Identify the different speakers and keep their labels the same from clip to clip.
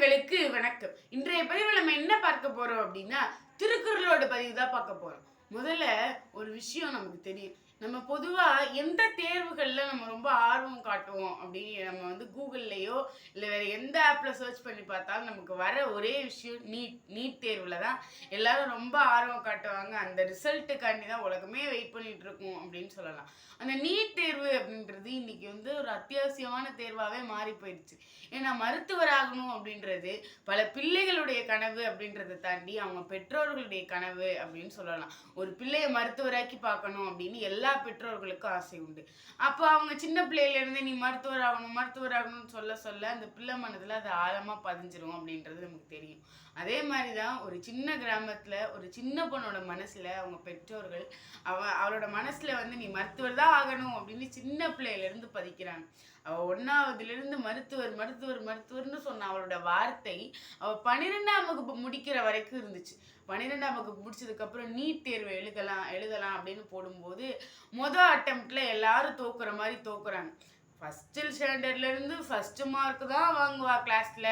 Speaker 1: உள்ளங்களுக்கு வணக்கம். இன்றைய பதிவில் நம்ம என்ன பார்க்க போறோம் அப்படின்னா திருக்குறளோட பதிவு தான் பார்க்க போறோம். முதல்ல ஒரு விஷயம் நமக்கு தெரியும். நம்ம பொதுவாக எந்த தேர்வுகளில் நம்ம ரொம்ப ஆர்வம் காட்டுவோம் அப்படின்னு நம்ம வந்து கூகுள்லேயோ இல்லை வேறு எந்த ஆப்பில் சர்ச் பண்ணி பார்த்தாலும் நமக்கு வர ஒரே விஷயம் நீட் நீட் தேர்வில் தான் எல்லாரும் ரொம்ப ஆர்வம் காட்டுவாங்க. அந்த ரிசல்ட்டுக்காண்டி தான் உலகமே வெயிட் பண்ணிகிட்டு இருக்கோம் அப்படின்னு சொல்லலாம். அந்த நீட் தேர்வு அப்படின்றது இன்னைக்கு வந்து ஒரு அத்தியாவசியமான தேர்வாகவே மாறி போயிடுச்சு. ஏன்னா மருத்துவர் ஆகணும் அப்படின்றது பல பிள்ளைகளுடைய கனவு அப்படின்றத தாண்டி அவங்க பெற்றோர்களுடைய கனவு அப்படின்னு சொல்லலாம். ஒரு பிள்ளையை மருத்துவராக்கி பார்க்கணும் அப்படின்னு எல்லா எல்லா பெற்றோர்களுக்கும் ஆசை உண்டு. அப்போ அவங்க சின்ன பிள்ளையிலேருந்து நீ மருத்துவர் ஆகணும் மருத்துவர் ஆகணும்னு சொல்ல சொல்ல அந்த பிள்ளை மனதில் அது ஆழமாக பதிஞ்சிரும் அப்படின்றது நமக்கு தெரியும். அதே மாதிரி தான் ஒரு சின்ன கிராமத்தில் ஒரு சின்ன பொண்ணோட மனசில் அவங்க பெற்றோர்கள் அவ அவளோட மனசில் வந்து நீ மருத்துவர் தான் ஆகணும் அப்படின்னு சின்ன பிள்ளையிலேருந்து பதிக்கிறாங்க. அவள் ஒன்றாவதுலேருந்து மருத்துவர் மருத்துவர் மருத்துவர்னு சொன்ன அவளோட வார்த்தை அவள் பன்னிரெண்டாம் வகுப்பு முடிக்கிற வரைக்கும் இருந்துச்சு. பன்னிரெண்டாம் வகுப்பு முடிச்சதுக்கப்புறம் நீட் தேர்வு எழுதலாம் எழுதலாம் அப்படின்னு போடும்போது மொதல் அட்டம்ப்ட்ல எல்லாரும் தோக்குற மாதிரி தோக்குறாங்க. ஃபஸ்ட்டு ஸ்டாண்டர்ட்லேருந்து இருந்து மார்க் தான் வாங்குவா கிளாஸ்ல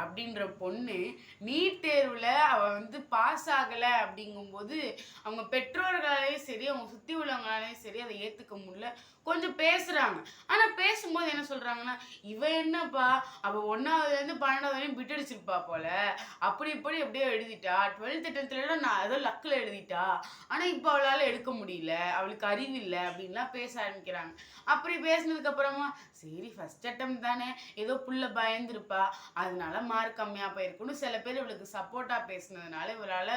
Speaker 1: அப்படின்ற பொண்ணு நீட் தேர்வில் அவள் வந்து பாஸ் ஆகலை அப்படிங்கும்போது அவங்க பெற்றோர்களாலேயும் சரி அவங்க சுற்றி உள்ளவங்களாலேயும் சரி அதை ஏற்றுக்க முடியல. கொஞ்சம் பேசுகிறாங்க ஆனால் பேசும்போது என்ன சொல்கிறாங்கன்னா இவ என்னப்பா அவள் ஒன்றாவதுலேருந்து பன்னெண்டாவது வரையும் பிட்டடிச்சிருப்பா போல. அப்படி இப்படி எப்படியோ எழுதிட்டா. டுவெல்த் டென்த்துலலாம் நான் ஏதோ லக்கில் எழுதிட்டா. ஆனால் இப்போ அவளால் எடுக்க முடியல. அவளுக்கு அறிவு இல்லை அப்படின்லாம் பேச ஆரம்பிக்கிறாங்க. அப்படி பேசினதுக்கப்புறமா சரி ஃபஸ்ட் அட்டம் தானே. ஏதோ புள்ள பயந்துருப்பா. அதனால மார்க் கம்மியாக போயிருக்குன்னு சில பேர் இவளுக்கு சப்போர்ட்டாக பேசுனதுனால இவளால்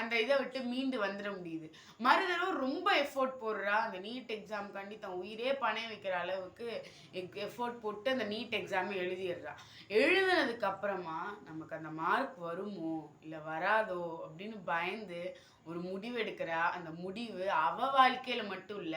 Speaker 1: அந்த இதை விட்டு மீண்டு வந்துட முடியுது. மறுதடவை ரொம்ப எஃபோர்ட் போடுறா. அந்த நீட் எக்ஸாம்காண்டி தன் உயிரே பணைய வைக்கிற அளவுக்கு எஃபோர்ட் போட்டு அந்த நீட் எக்ஸாம் எழுதிடுறா. எழுதுனதுக்கு அப்புறமா நமக்கு அந்த மார்க் வருமோ இல்லை வராதோ அப்படின்னு பயந்து ஒரு முடிவு எடுக்கிறா அந்த முடிவு அவ வாழ்க்கையில மட்டும் இல்ல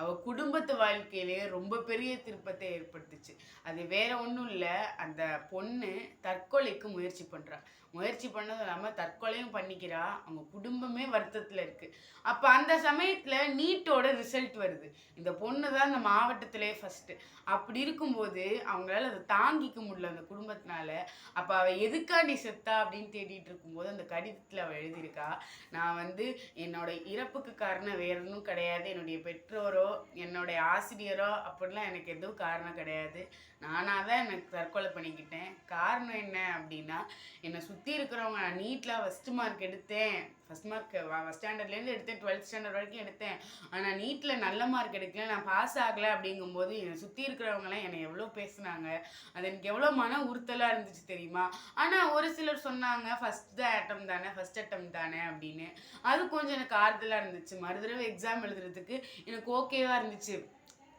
Speaker 1: அவ குடும்பத்து வாழ்க்கையிலே ரொம்ப பெரிய திருப்பத்தை ஏற்படுத்துச்சு. அது வேற ஒன்றும் இல்லை. அந்த பொண்ணு தற்கொலைக்கு முயற்சி பண்றா. முயற்சி பண்ணதும் இல்லாமல் தற்கொலையும் பண்ணிக்கிறா. அவங்க குடும்பமே வருத்தத்தில் இருக்கு. அப்போ அந்த சமயத்தில் நீட்டோட ரிசல்ட் வருது. இந்த பொண்ணு தான் அந்த மாவட்டத்திலே ஃபஸ்ட்டு அப்படி இருக்கும்போது அவங்களால அதை தாங்கிக்க முடியல அந்த குடும்பத்தினால. அப்போ அவள் எதுக்காண்டி செத்தா அப்படின்னு தேடிட்டு இருக்கும்போது அந்த கடிதத்தில் அவள் எழுதியிருக்கா நான் வந்து என்னோட இறப்புக்கு காரணம் வேற ஒன்றும் கிடையாது. என்னுடைய பெற்றோரோ என்னுடைய ஆசிரியரோ அப்படிலாம் எனக்கு எதுவும் காரணம் கிடையாது. நானாக தான் எனக்கு தற்கொலை பண்ணிக்கிட்டேன். காரணம் என்ன அப்படின்னா என்னை சுற்றி இருக்கிறவங்க நான் நீட்டில் ஃபஸ்ட்டு மார்க் எடுத்தேன். ஃபஸ்ட் மார்க் ஃபஸ்ட் ஸ்டாண்டர்ட்லேருந்து எடுத்தேன். டுவெல்த் ஸ்டாண்டர்ட் வரைக்கும் எடுத்தேன். ஆனால் நீட்டில் நல்ல மார்க் எடுக்கல. நான் பாஸ் ஆகலை அப்படிங்கும்போது என்னை சுற்றி இருக்கிறவங்களாம் என்னை எவ்வளோ பேசுனாங்க? அது எனக்கு எவ்வளோ மன உறுத்தலாக இருந்துச்சு தெரியுமா? ஆனால் ஒரு சிலர் சொன்னாங்க ஃபஸ்ட் அட்டம் தானே ஃபஸ்ட் அட்டம் தானே அப்படின்னு. அது கொஞ்சம் எனக்கு ஆறுதலாக இருந்துச்சு. மறுதடவை எக்ஸாம் எழுதுறதுக்கு எனக்கு ஓகேவாக இருந்துச்சு.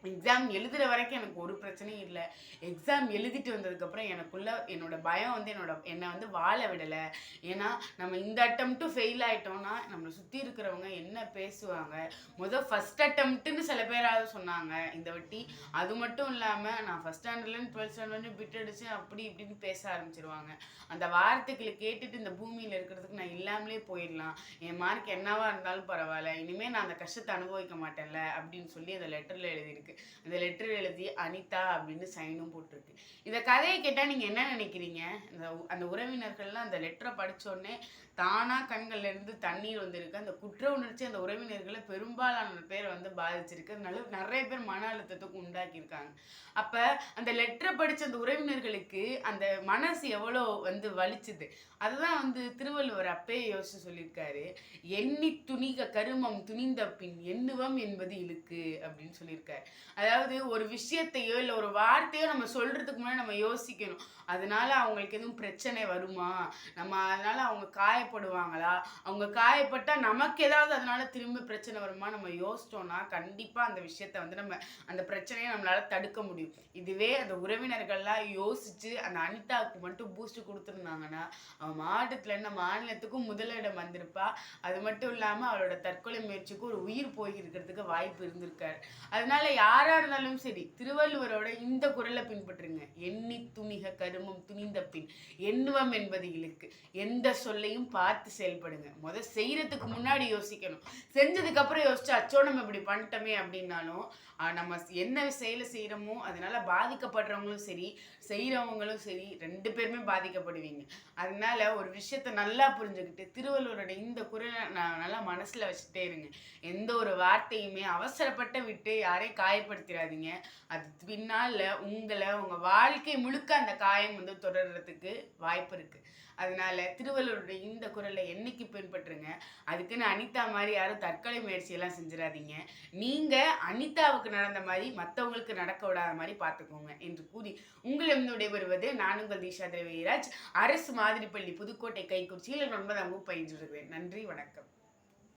Speaker 1: எக்ஸாம் எழுதுகிற வரைக்கும் எனக்கு ஒரு பிரச்சனையும் இல்லை. எக்ஸாம் எழுதிட்டு வந்ததுக்கப்புறம் எனக்குள்ள என்னோட பயம் வந்து என்னோட என்னை வந்து வாழ விடலை. ஏன்னா நம்ம இந்த அட்டம்ப்ட்டும் ஃபெயில் ஆகிட்டோம்னா நம்மளை சுற்றி இருக்கிறவங்க என்ன பேசுவாங்க? முதல் ஃபஸ்ட் அட்டம்ப்ட்டுன்னு சில பேராவது சொன்னாங்க இந்த வாட்டி. அது மட்டும் இல்லாமல் நான் ஃபஸ்ட் ஸ்டாண்டர்ட்லேருந்து டுவெல்த் ஸ்டாண்டர்ட்லேருந்து பிட் அடிச்சு அப்படி இப்படின்னு பேச ஆரம்பிச்சிருவாங்க. அந்த வார்த்தைகளை கேட்டுட்டு இந்த பூமியில் இருக்கிறதுக்கு நான் இல்லாமலே போயிடலாம். என் மார்க் என்னவா இருந்தாலும் பரவாயில்ல. இனிமேல் நான் அந்த கஷ்டத்தை அனுபவிக்க மாட்டேன்ல அப்படின்னு சொல்லி அந்த லெட்டரில் எழுதியிருக்கு அந்த லெட்டர் எழுதி அனிதா அப்படின்னு சைனும் போட்டிருக்கு. இந்த கதையை கேட்டால் நீங்கள் என்ன நினைக்கிறீங்க? இந்த அந்த உறவினர்கள்லாம் அந்த லெட்டரை படிச்சோடனே தானாக கண்கள்ல இருந்து தண்ணீர் வந்திருக்கு. அந்த குற்ற உணர்ச்சி அந்த உறவினர்களை பெரும்பாலான பேரை வந்து பாதிச்சிருக்கு. அதனால நிறைய பேர் மன அழுத்தத்துக்கு உண்டாக்கியிருக்காங்க. அப்போ அந்த லெட்டரை படிச்ச அந்த உறவினர்களுக்கு அந்த மனசு எவ்வளோ வந்து வலிச்சுது? அதுதான் வந்து திருவள்ளுவர் அப்பயே யோசிச்சு சொல்லியிருக்காரு. எண்ணி துணிக கருமம் துணிந்த பின் எண்ணுவம் என்பது இழுக்கு அப்படின்னு சொல்லியிருக்காரு. அதாவது ஒரு விஷயத்தையோ இல்லை ஒரு வார்த்தையோ நம்ம சொல்றதுக்கு முன்னாடி நம்ம யோசிக்கணும். அதனால அவங்களுக்கு எதுவும் பிரச்சனை வருமா? நம்ம அதனால அவங்க காயப்படுவாங்களா? அவங்க காயப்பட்டா நமக்கு ஏதாவது அதனால திரும்ப பிரச்சனை வருமா நம்ம யோசிச்சோம்னா கண்டிப்பா அந்த விஷயத்த வந்து நம்ம அந்த பிரச்சனையை நம்மளால தடுக்க முடியும். இதுவே அந்த உறவினர்கள்லாம் யோசிச்சு அந்த அனிதாவுக்கு மட்டும் பூஸ்ட் கொடுத்துருந்தாங்கன்னா அவன் மாவட்டத்துல இருந்து மாநிலத்துக்கும் முதலிடம் வந்திருப்பா. அது மட்டும் இல்லாம அவளோட தற்கொலை முயற்சிக்கு ஒரு உயிர் போயிருக்கிறதுக்கு வாய்ப்பு இருந்திருக்காரு. அதனால யாரா இருந்தாலும் சரி திருவள்ளுவரோட இந்த குரலை பின்பற்றுங்க. எண்ணி துணிக கருமம் துணிந்த பின் எண்ணுவம் என்பது இழுக்கு. எந்த சொல்லையும் பார்த்து செயல்படுங்க. முத செய்யறதுக்கு முன்னாடி யோசிக்கணும். செஞ்சதுக்கு அப்புறம் யோசிச்சு அச்சோ நம்ம இப்படி பண்ணிட்டோமே அப்படின்னாலும் நம்ம என்ன செயலை செய்கிறோமோ அதனால பாதிக்கப்படுறவங்களும் சரி செய்கிறவங்களும் சரி ரெண்டு பேருமே பாதிக்கப்படுவீங்க. அதனால ஒரு விஷயத்த நல்லா புரிஞ்சுக்கிட்டு திருவள்ளுவரோட இந்த குரலை நான் நல்லா மனசில் வச்சுட்டே இருங்க. எந்த ஒரு வார்த்தையுமே அவசரப்பட்டு விட்டு யாரையும் காயப்படுத்திடாதீங்க அது பின்னால் உங்களை உங்கள் வாழ்க்கை முழுக்க அந்த காயம் வந்து தொடர்றதுக்கு வாய்ப்பு இருக்குது அதனால திருவள்ளுவருடைய இந்த குரலை என்னைக்கு பின்பற்றுங்க? அதுக்குன்னு அனிதா மாதிரி யாரும் தற்கொலை முயற்சியெல்லாம் செஞ்சிடாதீங்க நீங்கள் அனிதாவுக்கு நடந்த மாதிரி மற்றவங்களுக்கு நடக்க விடாத மாதிரி பார்த்துக்கோங்க என்று கூறி உங்களிடம் விடைபெறுவது நான் உங்கள் தீஷா தேவிராஜ் அரசு மாதிரி பள்ளி புதுக்கோட்டை கைக்குறிச்சியில் ஒன்பதாம் வகுப்பு பயின்று நன்றி வணக்கம்.